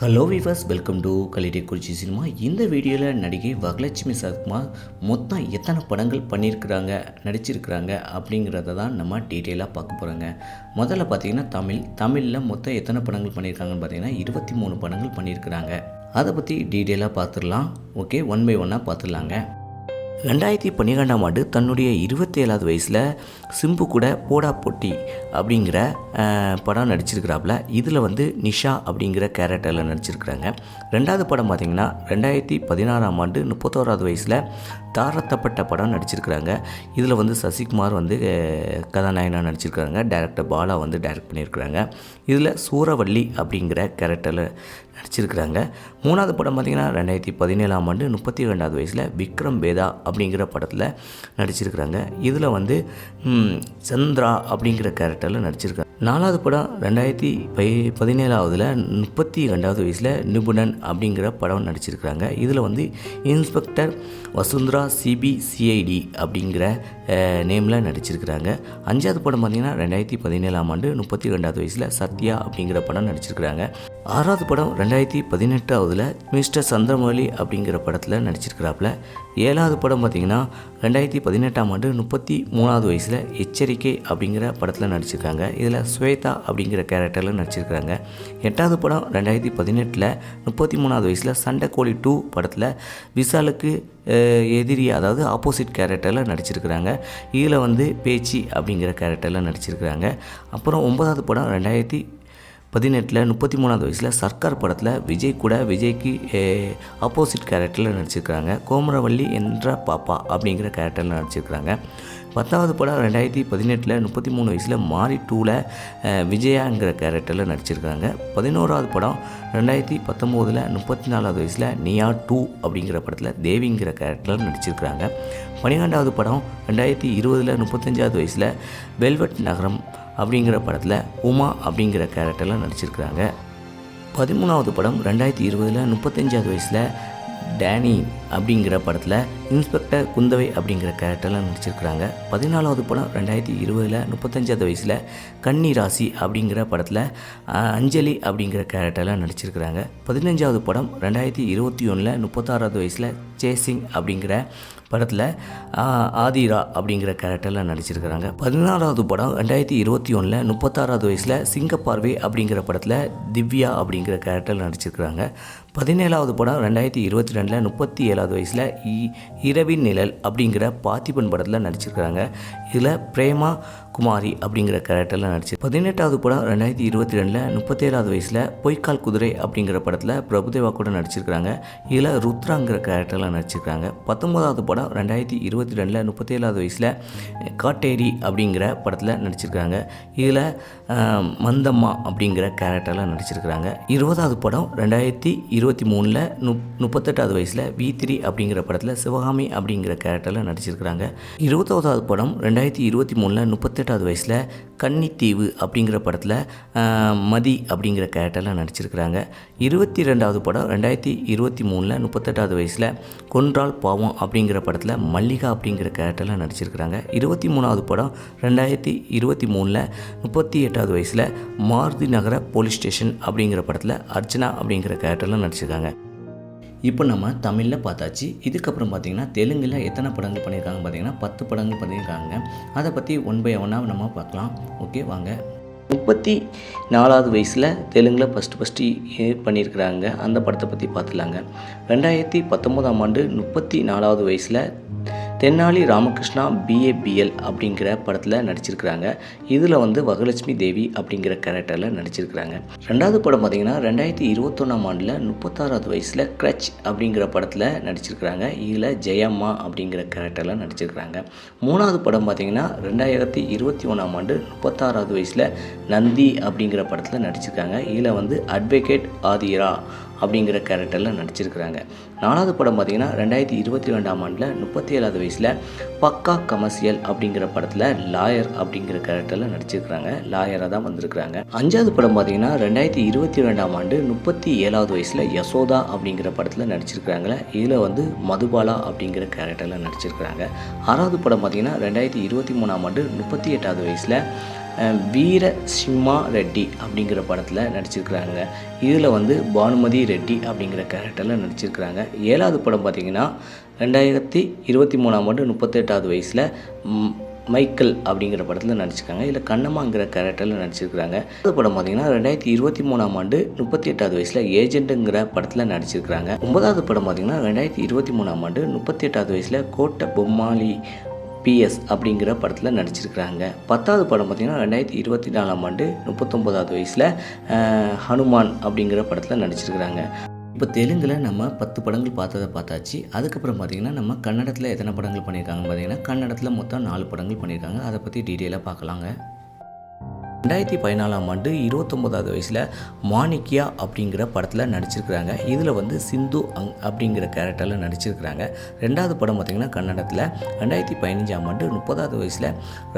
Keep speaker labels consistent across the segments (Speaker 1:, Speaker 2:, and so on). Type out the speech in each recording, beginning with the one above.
Speaker 1: Hello viewers welcome to கலிடே குறிச்சி cinema இந்த வீடியோவில் நடிகை வரலட்சுமி சரத்குமார் மொத்தம் எத்தனை படங்கள் பண்ணியிருக்கிறாங்க நடிச்சிருக்கிறாங்க அப்படிங்கிறத தான் நம்ம டீட்டெயிலாக பார்க்க போகிறோங்க முதல்ல பார்த்தீங்கன்னா தமிழ். தமிழில் மொத்தம் எத்தனை படங்கள் பண்ணியிருக்காங்கன்னு பார்த்தீங்கன்னா இருபத்தி மூணு படங்கள் பண்ணியிருக்கிறாங்க அதை பற்றி டீட்டெயிலாக பார்த்துடலாம். ஓகே ஒன் பை ஒன்னாக பார்த்துடலாங்க. ரெண்டாயிரத்தி பன்னிரெண்டாம் ஆண்டு தன்னுடைய இருபத்தேழாவது வயசில் சிம்பு கூட போடா போட்டி அப்படிங்கிற படம் நடிச்சிருக்கிறாப்புல இதில் வந்து நிஷா அப்படிங்கிற கேரக்டரில் நடிச்சிருக்கிறாங்க. ரெண்டாவது படம் பார்த்திங்கன்னா ரெண்டாயிரத்தி பதினாறாம் ஆண்டு முப்பத்தோராவது வயசில் தாரத்தப்பட்ட படம் நடிச்சிருக்கிறாங்க. இதில் வந்து சசிகுமார் வந்து கதாநாயகனாக நடிச்சிருக்கிறாங்க. டேரக்டர் பாலா வந்து டைரக்ட் பண்ணியிருக்கிறாங்க இதில் சூரவள்ளி அப்படிங்கிற கேரக்டரில் நடிச்சிருக்கிறாங்க. மூணாவது படம் பார்த்திங்கன்னா ரெண்டாயிரத்தி பதினேழாம் ஆண்டு முப்பத்தி ரெண்டாவது வயசில் விக்ரம் வேதா அப்படிங்கிற படத்தில் நடிச்சிருக்கிறாங்க. இதில் வந்து சந்திரா அப்படிங்கிற கேரக்டரில் நடிச்சிருக்காங்க. நாலாவது படம் ரெண்டாயிரத்தி பை பதினேழாவதில் முப்பத்தி ரெண்டாவது வயசில் நிபுணன் அப்படிங்கிற படம் நடிச்சிருக்கிறாங்க. இதில் வந்து இன்ஸ்பெக்டர் வசுந்தரா சிபிசிஐடி அப்படிங்கிற நேமில் நடிச்சிருக்கிறாங்க. அஞ்சாவது படம் பார்த்திங்கன்னா ரெண்டாயிரத்தி பதினேழாம் ஆண்டு முப்பத்தி ரெண்டாவது வயசில் சத்யா அப்படிங்கிற படம் நடிச்சிருக்கிறாங்க. ஆறாவது படம் ரெண்டாயிரத்தி பதினெட்டாவதுல மிஸ்டர் சந்திரமௌலி அப்படிங்கிற படத்தில் நடிச்சிருக்கிறாப்புல. ஏழாவது படம் பார்த்திங்கன்னா ரெண்டாயிரத்தி பதினெட்டாம் ஆண்டு முப்பத்தி மூணாவது வயசில் எச்சரிக்கை அப்படிங்கிற படத்தில் நடிச்சிருக்காங்க. இதில் ஸ்வேதா அப்படிங்கிற கேரக்டரில் நடிச்சிருக்கிறாங்க. எட்டாவது படம் ரெண்டாயிரத்தி பதினெட்டில் முப்பத்தி மூணாவது வயசில் கோழி டூ படத்தில் விசாலுக்கு எதிரி அதாவது ஆப்போசிட் கேரக்டரில் நடிச்சிருக்கிறாங்க. இதில் வந்து பேச்சி அப்படிங்கிற கேரக்டரில் நடிச்சிருக்கிறாங்க. அப்புறம் ஒன்பதாவது படம் ரெண்டாயிரத்தி பதினெட்டில் முப்பத்தி மூணாவது வயசில் சர்க்கார் படத்தில் விஜய் கூட விஜய்க்கு ஆப்போசிட் கேரக்டரில் நடிச்சிருக்கிறாங்க கோமரவள்ளி என்ற பாப்பா அப்படிங்கிற கேரக்டரில் நடிச்சிருக்கிறாங்க பத்தாவது படம் ரெண்டாயிரத்தி பதினெட்டில் முப்பத்தி மூணு வயசில் மாரி டூவில் விஜயாங்கிற கேரக்டரில் நடிச்சிருக்காங்க. பதினோராவது படம் ரெண்டாயிரத்தி பத்தொம்போதில் முப்பத்தி நாலாவது வயசில் நியா டூ அப்படிங்கிற படத்தில் தேவிங்கிற கேரக்டரில் நடிச்சிருக்கிறாங்க பன்னிரெண்டாவது படம் ரெண்டாயிரத்தி இருபதில் முப்பத்தஞ்சாவது வயசில் வெல்வெட் நகரம் அப்படிங்கிற படத்தில் உமா அப்படிங்கிற கேரக்டரில் நடிச்சிருக்கிறாங்க. பதிமூணாவது படம் ரெண்டாயிரத்தி இருபதில் முப்பத்தஞ்சாவது வயசில் டேனி அப்படிங்கிற படத்தில் இன்ஸ்பெக்டர் குந்தவை அப்படிங்கிற கேரக்டரில் நடிச்சிருக்கிறாங்க. பதினாலாவது படம் ரெண்டாயிரத்தி இருபதில் முப்பத்தஞ்சாவது வயசில் கன்னி ராசி அப்படிங்கிற படத்தில் அஞ்சலி அப்படிங்கிற கேரக்டரில் நடிச்சிருக்கிறாங்க. பதினஞ்சாவது படம் ரெண்டாயிரத்தி இருபத்தி ஒன்றில் முப்பத்தாறாவது வயசில் சேசிங் அப்படிங்கிற படத்தில் ஆதிரா அப்படிங்கிற கேரக்டரில் நடிச்சிருக்கிறாங்க. பதினாறாவது படம் ரெண்டாயிரத்தி இருபத்தி ஒன்றில் முப்பத்தாறாவது வயசில் சிங்கப்பார்வை அப்படிங்கிற படத்தில் திவ்யா அப்படிங்கிற கேரக்டரில் நடிச்சிருக்கிறாங்க. பதினேழாவது படம் ரெண்டாயிரத்தி இருபத்தி ரெண்டில் முப்பத்தி ஏழாவது வயசில் இ- இரவின் நிழல் அப்படிங்கிற பார்த்திபன் படத்தில் நடிச்சிருக்கிறாங்க. இதில் பிரேமா குமாரி அப்படிங்கிற கேரக்டரில் நடிச்சு பதினெட்டாவது படம் ரெண்டாயிரத்தி இருபத்தி ரெண்டில் முப்பத்தேழாவது வயசில் பொய்க்கால் குதிரை அப்படிங்கிற படத்தில் பிரபுதேவா கூட நடிச்சிருக்கிறாங்க. இதில் ருத்ராங்கிற கேரக்டரில் நடிச்சிருக்காங்க. பத்தொன்பதாவது படம் ரெண்டாயிரத்தி இருபத்தி ரெண்டில் முப்பத்தேழாவது வயசில் காட்டேரி அப்படிங்கிற படத்தில் நடிச்சிருக்கிறாங்க. இதில் மந்தம்மா அப்படிங்கிற கேரக்டரில் நடிச்சிருக்கிறாங்க. இருபதாவது படம் ரெண்டாயிரத்தி இருபத்தி மூணில் முப் முப்பத்தெட்டாவது வயசில் வி த்ரீ அப்படிங்கிற படத்தில் சிவகாமி அப்படிங்கிற கேரக்டரில் நடிச்சிருக்கிறாங்க. இருபத்தோதாவது படம் ரெண்டாயிரத்தி இருபத்தி மூணில் பதினெட்டாவது வயசில் கன்னித்தீவு அப்படிங்கிற படத்தில் மதி அப்படிங்கிற கேரக்டரில் நடிச்சிருக்கிறாங்க. இருபத்தி ரெண்டாவது படம் ரெண்டாயிரத்தி இருபத்தி மூணில் முப்பத்தெட்டாவது வயசில் கொன்றால் பாவம் அப்படிங்கிற படத்தில் மல்லிகா அப்படிங்கிற கேரக்டரில் நடிச்சிருக்கிறாங்க. இருபத்தி மூணாவது படம் ரெண்டாயிரத்தி இருபத்தி மூணில் முப்பத்தி எட்டாவது வயசில் மாருதி நகர போலீஸ் ஸ்டேஷன் அப்படிங்கிற படத்தில் அர்ச்சனா அப்படிங்கிற கேரக்டரில் நடிச்சிருக்காங்க. இப்போ நம்ம தமிழில் பார்த்தாச்சு. இதுக்கப்புறம் பார்த்தீங்கன்னா தெலுங்கில் எத்தனை படங்கள் பண்ணியிருக்காங்க பார்த்தீங்கன்னா பத்து படங்கள் பண்ணியிருக்காங்க. அதை பற்றி ஒன் பை ஒன்னாக நம்ம பார்க்கலாம். ஓகே வாங்க. முப்பத்தி நாலாவது வயசில் தெலுங்கில் ஃபஸ்ட்டு ஃபஸ்ட்டு பண்ணியிருக்கிறாங்க. அந்த படத்தை பற்றி பார்த்துலாங்க. ரெண்டாயிரத்தி பத்தொம்போதாம் ஆண்டு முப்பத்தி நாலாவது வயசில் தென்னாலி ராமகிருஷ்ணா பிஏபிஎல் அப்படிங்கிற படத்தில் நடிச்சிருக்கிறாங்க. இதில் வந்து வகலட்சுமி தேவி அப்படிங்கிற கேரக்டரில் நடிச்சிருக்கிறாங்க. ரெண்டாவது படம் பார்த்தீங்கன்னா ரெண்டாயிரத்தி இருபத்தொன்னாம் ஆண்டில் முப்பத்தாறாவது வயசில் க்ரச் அப்படிங்கிற படத்தில் நடிச்சிருக்கிறாங்க. இதில் ஜெயம்மா அப்படிங்கிற கேரக்டரில் நடிச்சிருக்கிறாங்க. மூணாவது படம் பார்த்தீங்கன்னா ரெண்டாயிரத்தி இருபத்தி ஒன்றாம் ஆண்டு முப்பத்தாறாவது வயசில் நந்தி அப்படிங்கிற படத்தில் நடிச்சிருக்காங்க. இதில் வந்து அட்வொகேட் ஆதிரா அப்படிங்கிற கேரக்டரில் நடிச்சிருக்கிறாங்க. நாலாவது படம் பார்த்தீங்கன்னா ரெண்டாயிரத்தி இருபத்தி ரெண்டாம் ஆண்டில் முப்பத்தி ஏழாவது வயசில் பக்கா கமர்ஷியல் அப்படிங்கிற படத்தில் லாயர் அப்படிங்கிற கேரக்டரில் நடிச்சிருக்கிறாங்க. லாயராக தான் வந்திருக்கிறாங்க. அஞ்சாவது படம் பார்த்தீங்கன்னா ரெண்டாயிரத்தி இருபத்தி ரெண்டாம் ஆண்டு முப்பத்தி ஏழாவது வயசில் யசோதா அப்படிங்கிற படத்தில் நடிச்சிருக்கிறாங்களே இதில் வந்து மதுபாலா அப்படிங்கிற கேரக்டரில் நடிச்சிருக்கிறாங்க. ஆறாவது படம் பார்த்தீங்கன்னா ரெண்டாயிரத்தி இருபத்தி மூணாம் ஆண்டு முப்பத்தி எட்டாவது வயசில் வீர சிம்மா ரெட்டி அப்படிங்கிற படத்தில் நடிச்சிருக்கிறாங்க. இதில் வந்து பானுமதி ரெட்டி அப்படிங்கிற கேரக்டரில் நடிச்சிருக்கிறாங்க. ஏழாவது படம் பார்த்திங்கன்னா ரெண்டாயிரத்தி இருபத்தி மூணாம் ஆண்டு முப்பத்தெட்டாவது வயசில் மைக்கேல் அப்படிங்கிற படத்தில் நடிச்சிருக்காங்க. இல்லை கண்ணம்மாங்கிற கேரக்டரில் நடிச்சிருக்கிறாங்க. அது படம் பார்த்தீங்கன்னா ரெண்டாயிரத்தி இருபத்தி மூணாம் ஆண்டு முப்பத்தி எட்டாவது வயசில் ஏஜென்ட்டுங்கிற படத்தில் நடிச்சிருக்கிறாங்க. ஒன்பதாவது படம் பார்த்தீங்கன்னா ரெண்டாயிரத்தி இருபத்தி மூணாம் ஆண்டு முப்பத்தி எட்டாவது வயசில் கோட்டை பொம்மாளி பிஎஸ் அப்படிங்கிற படத்தில் நடிச்சிருக்கிறாங்க. பத்தாவது படம் பார்த்திங்கன்னா ரெண்டாயிரத்தி இருபத்தி நாலாம் ஆண்டு முப்பத்தொம்போதாவது வயசில் ஹனுமான் அப்படிங்கிற படத்தில் நடிச்சிருக்கிறாங்க. இப்போ தெலுங்கில் நம்ம பத்து படங்கள் பார்த்ததை பார்த்தாச்சு. அதுக்கப்புறம் பார்த்திங்கன்னா நம்ம கன்னடத்தில் எத்தனை படங்கள் பண்ணியிருக்காங்கன்னு பார்த்தீங்கன்னா கன்னடத்தில் மொத்தம் நாலு படங்கள் பண்ணியிருக்காங்க. அதை பற்றி டீட்டெயிலாக பார்க்கலாங்க. ரெண்டாயிரத்தி பதினாலாம் ஆண்டு இருபத்தொம்போதாவது வயசில் மாணிக்கியா அப்படிங்கிற படத்தில் நடிச்சிருக்கிறாங்க. இதில் வந்து சிந்து அங் அப்படிங்கிற கேரக்டரில் நடிச்சிருக்கிறாங்க. ரெண்டாவது படம் பார்த்திங்கன்னா கன்னடத்தில். ரெண்டாயிரத்தி பதினஞ்சாம் ஆண்டு முப்பதாவது வயசில்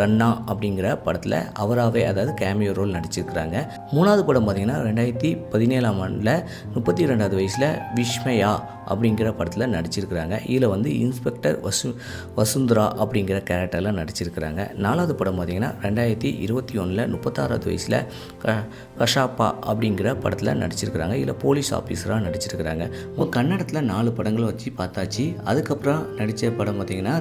Speaker 1: ரன்னா அப்படிங்கிற படத்தில் அவராகவே அதாவது கேமியோ ரோல் நடிச்சிருக்கிறாங்க. மூணாவது படம் பார்த்திங்கன்னா ரெண்டாயிரத்தி பதினேழாம் ஆண்டில் முப்பத்தி ரெண்டாவது வயசில் விஷ்மயா அப்படிங்கிற படத்தில் நடிச்சிருக்கிறாங்க. இதில் வந்து இன்ஸ்பெக்டர் வசு வசுந்தரா அப்படிங்கிற கேரக்டரில் நடிச்சிருக்கிறாங்க. நாலாவது படம் பார்த்திங்கன்னா ரெண்டாயிரத்தி இருபத்தி ஒன்றில் முப்பத்தாறாவது வயசில் க கஷாப்பா அப்படிங்கிற படத்தில் நடிச்சிருக்கிறாங்க. இதில் போலீஸ் ஆஃபீஸராக நடிச்சிருக்கிறாங்க. இப்போ கன்னடத்தில் நாலு படங்கள் வச்சு பார்த்தாச்சு. அதுக்கப்புறம் நடித்த படம் பார்த்திங்கன்னா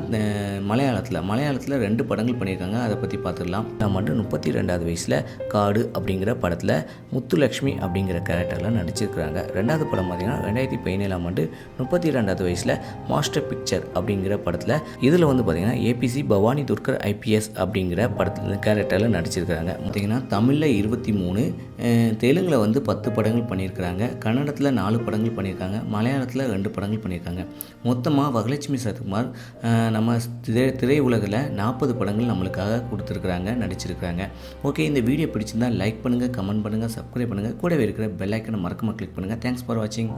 Speaker 1: மலையாளத்தில் மலையாளத்தில் ரெண்டு படங்கள் பண்ணியிருக்காங்க. அதை பற்றி பார்த்துடலாம் நான் மட்டும் முப்பத்தி ரெண்டாவது வயசில் காடு அப்படிங்கிற படத்தில் முத்துலக்ஷ்மி அப்படிங்கிற கேரக்டரில் நடிச்சிருக்கிறாங்க. ரெண்டாவது படம் பார்த்திங்கன்னா ரெண்டாயிரத்தி பதினேழாம் ஆண்டு முப்பத்தி ரெண்டாவது வயசில் மாஸ்டர் பிக்சர் அப்படிங்கிற படத்தில் இதில் வந்து பார்த்திங்கன்னா ஏபிசி பவானி துர்கர் ஐபிஎஸ் அப்படிங்கிற படத்தில் கேரக்டரில் நடிச்சிருக்கிறாங்க. பார்த்திங்கன்னா தமிழில் இருபத்தி மூணு தெலுங்கில் வந்து பத்து படங்கள் பண்ணியிருக்கிறாங்க. கன்னடத்தில் நாலு படங்கள் பண்ணியிருக்காங்க. மலையாளத்தில் ரெண்டு படங்கள் பண்ணியிருக்காங்க. மொத்தமாக வகலட்சுமி சரத்குமார் நம்ம திரை திரையுலகில் நாற்பது படங்கள் நம்மளுக்காக கொடுத்துருக்குறாங்க நடிச்சிருக்கிறாங்க. ஓகே இந்த வீடியோ பிடிச்சிருந்தா லைக் பண்ணுங்கள் கமெண்ட் பண்ணுங்கள் சப்ஸ்கிரைப் பண்ணுங்கள் கூடவே இருக்கிற பெல் ஐக்கனை மறக்காமல் கிளிக் பண்ணுங்கள் தேங்க்ஸ் ஃபார் வாட்சிங்